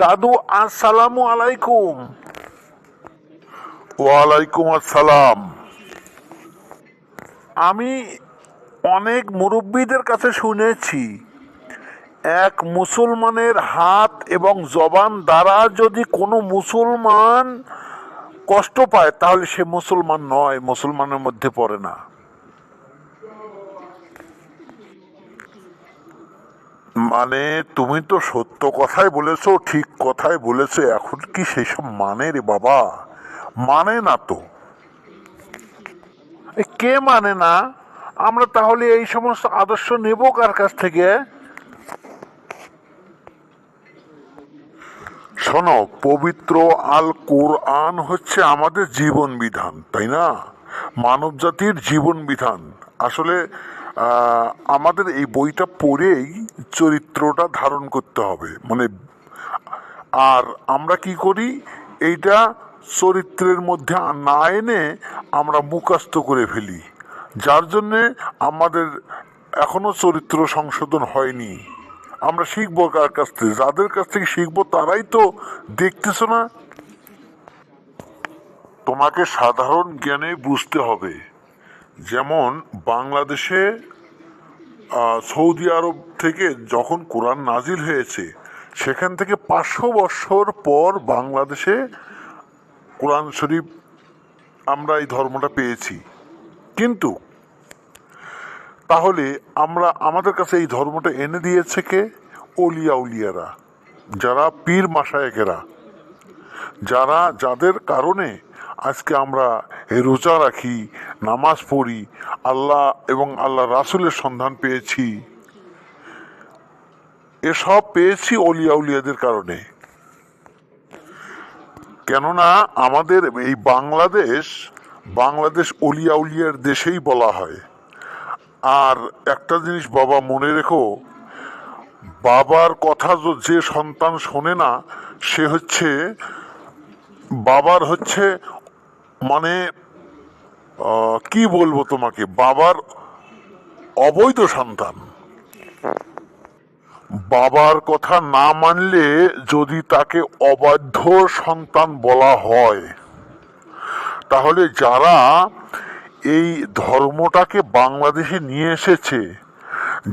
দাদু আসসালামু আলাইকুম। ওয়ালাইকুম আসসালাম। আমি অনেক মুরব্বীদের কাছে শুনেছি এক মুসলমানের হাত এবং জবান দ্বারা যদি কোনো মুসলমান কষ্ট পায় তাহলে সে মুসলমান নয় মুসলমানের মধ্যে পড়ে না। মানে তুমি তো সত্য কথাই বলেছ, ঠিক কথাই বলেছ, এখন কি সেসব মানে রে বাবা? মানে না তো। কে মানে না? আমরা তাহলে এই সমস্ত আদর্শ নেব কার কাছ থেকে? শোনো, পবিত্র আল কোরআন হচ্ছে আমাদের জীবন বিধান, তাই না? মানব জাতির জীবন বিধান। আসলে আমাদের এই বইটা পড়েই চরিত্রটা ধারণ করতে হবে। মানে আর আমরা কি করি? এইটা চরিত্রের মধ্যে না এনে আমরা মুখাস্ত করে ফেলি। যার জন্যে আমাদের এখনও চরিত্র সংশোধন হয়নি। আমরা শিখব কার কাছ থেকে? যাদের কাছ থেকে শিখব তারাই তো দেখতেছো না। তোমাকে সাধারণ জ্ঞানে বুঝতে হবে। যেমন বাংলাদেশে সৌদি আরব থেকে যখন কোরআন নাজিল হয়েছে, সেখান থেকে পাঁচশো বছর পর বাংলাদেশে কোরআন শরীফ আমরা এই ধর্মটা পেয়েছি। কিন্তু তাহলে আমরা আমাদের কাছে এই ধর্মটা এনে দিয়েছে কে? অলিয়া উলিয়ারা, যারা পীর মাসায়েকেরা যারা যাদের কারণে আজকে আমরা রোজা রাখি, নামাজ পড়ি, আল্লাহ এবং আল্লাহ রাসুলের সন্ধান পেয়েছি। এসব পেয়েছি অলিয়া উলিয়াদের কারণে। কেননা আমাদের এই বাংলাদেশ বাংলাদেশ অলিয়া উলিয়ার দেশেই বলা হয়। আর একটা জিনিস বাবা মনে রেখো, বাবার কথা যে সন্তান শোনে না, সে হচ্ছে, বাবার হচ্ছে মানে কি বলব তোমাকে? বাবার অবৈধ সন্তান। বাবার কথা না মানলে যদি তাকে অবাধ্য সন্তান বলা হয়, তাহলে যারা এই ধর্মটাকে বাংলাদেশে নিয়ে এসেছে,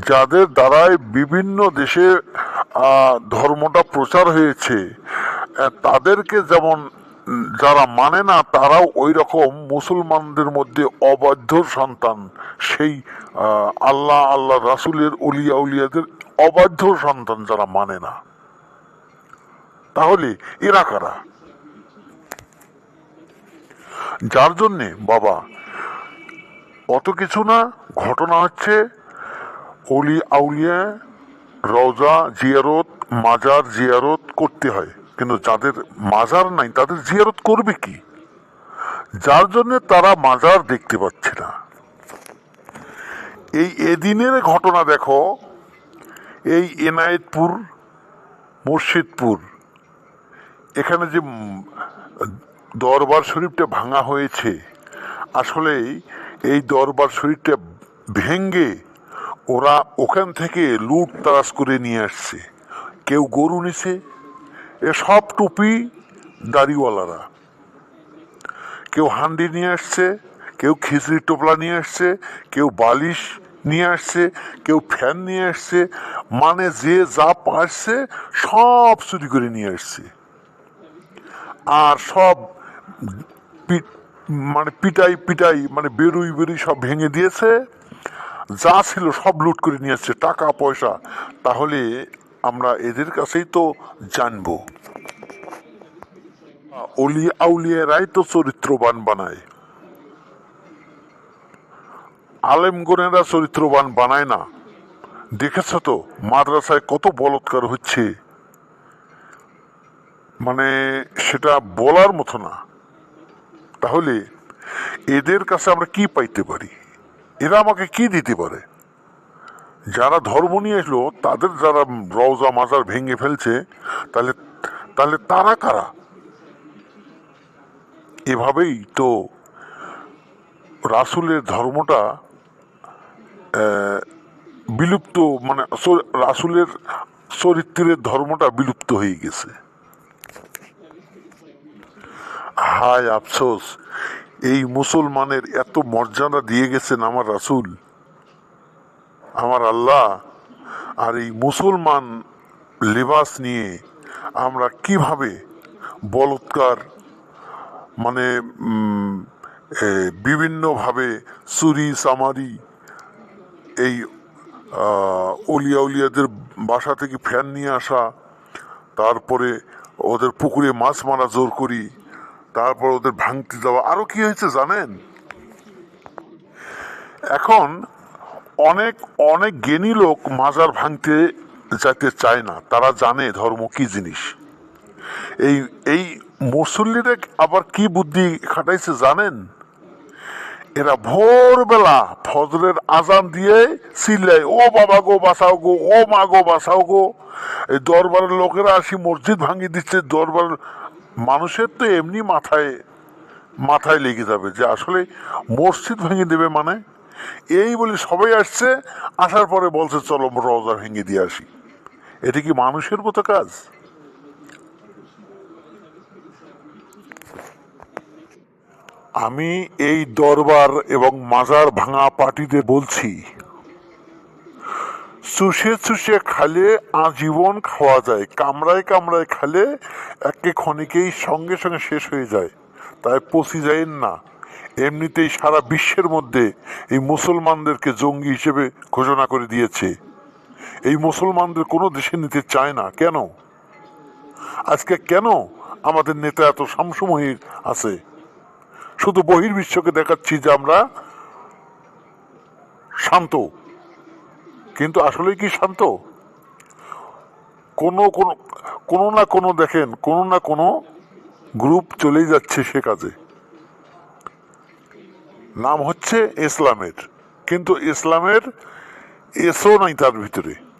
যাদের দ্বারাই বিভিন্ন দেশে ধর্মটা প্রচার হয়েছে তাদেরকে যেমন যারা মানে না, তারাও ওই রকম মুসলমানদের মধ্যে অবাধ্য সন্তান। সেই আল্লাহ আল্লাহ রাসুলের উলিয়া উলিয়াদের অবাধ্য সন্তান যারা মানে না। তাহলে এরা কারা? যার জন্যে, বাবা, অত কিছু না, ঘটনা হচ্ছে অলি আউলিয়া রওজা জিয়ারত, মাজার জিয়ারত করতে হয়। কিন্তু যাদের মাজার নাই, তাদের জিয়ারত করবে কি? যার জন্য তারা মাজার দেখতে পাচ্ছে না। এই এদিনের ঘটনা দেখো, এই এনায়েতপুর, মুর্শিদপুর, এখানে যে দরবার শরীফটা ভাঙা হয়েছে আসলেই এই দরবার শরীফটা ভেঙ্গে ওরা ওখান থেকে লুট তারাস করে নিয়ে আসছে। কেউ গরু নিছে এ সব টুপি দাড়িওয়ালারা। কেউ হান্ডি নিয়ে আসছে, কেউ খিচড়ি টোপলা নিয়ে আসছে, কেউ বালিশ নিয়ে আসছে, কেউ ফ্যান নিয়ে আসছে মানে যে যা পারছে সব চুরি করে নিয়ে আসছে। আর সব মানে পিটাই পিটাই মানে বেরুই বেরুই সব ভেঙে দিয়েছে। যা ছিল সব লুট করে নিয়ে আসছে, টাকা, পয়সা। তাহলে আমরা এদের কাছেই তো জানব। অলি আউলিয়ারাই তো চরিত্রবান বানায়। আলেমগণেরা চরিত্রবান বানায় না। দেখেছ তো, মাদ্রাসায় কত বলৎকার হচ্ছে। মানে সেটা বলার মতো না। তাহলে এদের কাছে আমরা কি পাইতে পারি? এরা আমাকে কি দিতে পারে? যারা ধর্ম নিয়ে এসলো, তাদের যারা রওজা মাজার ভেঙে ফেলছে, তাহলে তাহলে তারা কারা? এভাবেই তো রাসুলের ধর্মটা বিলুপ্ত মানে রাসুলের চরিত্রের ধর্মটা বিলুপ্ত হয়ে গেছে। হায় আফসোস, এই মুসলমানের এত মর্যাদা দিয়ে গেছেন আমার রাসূল। আমার আল্লাহ আর এই মুসলমান লেবাস নিয়ে আমরা কীভাবে বলৎকার মানে বিভিন্নভাবে চুরি, চামারি এই অলিয়া উলিয়াদের বাসা থেকে ফ্যান নিয়ে আসা, তারপরে ওদের পুকুরে মাছ মারা, জোর করি, তারপর ওদের ভাঙতে দেওয়া আরও কি হয়েছে জানেন? এখন অনেক অনেক জ্ঞানী লোক মাজার ভাঙতে যেতে চায় না। তারা জানে ধর্ম কি জিনিস। এই এই মুসল্লিরা আবার কি বুদ্ধি খাটাইছে জানেন? এরা ভোরবেলা ফজরের আজান দিয়ে চিল্লায়, ও বাবা গো, বাঁচাও গো, ও মা গো, বাঁচাও গো। এই দরবারের লোকেরা আসি মসজিদ ভাঙিয়ে দিচ্ছে। দরবার মানুষের তো এমনি মাথায় মাথায় লেগে যাবে যে আসলে মসজিদ ভেঙে দেবে মানে? এই বলে সবাই আসছে, আসার পরে বলছে, চলো রওজা ভেঙে দিয়ে আসি। এটা কি মানুষের মতো কাজ? আমি এই দরবার এবং মাজার ভাঙা পার্টিদের বলছি, চুষে চুষে খালে আজীবন খাওয়া যায়, কামড়ায় কামড়ায় খালে একে ক্ষণিকেই সঙ্গে সঙ্গে শেষ হয়ে যায়, তাই পচি যায় না। এমনিতেই সারা বিশ্বের মধ্যে এই মুসলমানদেরকে জঙ্গি হিসেবে ঘোষণা করে দিয়েছে। এই মুসলমানদের কোনো দেশে নিতে চায় না। কেন? আজকে কেন আমাদের নেতা এত সামসময়ী আছে? শুধু বহির্বিশ্বকে দেখাচ্ছি যে আমরা শান্ত। কিন্তু আসলে কি শান্ত? কোনো কোনো কোনো না কোনো দেখেন, কোনো না কোনো গ্রুপ চলেই যাচ্ছে সে কাজে। নাম হচ্ছে ইসলামের। কিন্তু ইসলামের এসও নাই তার ভিতরে।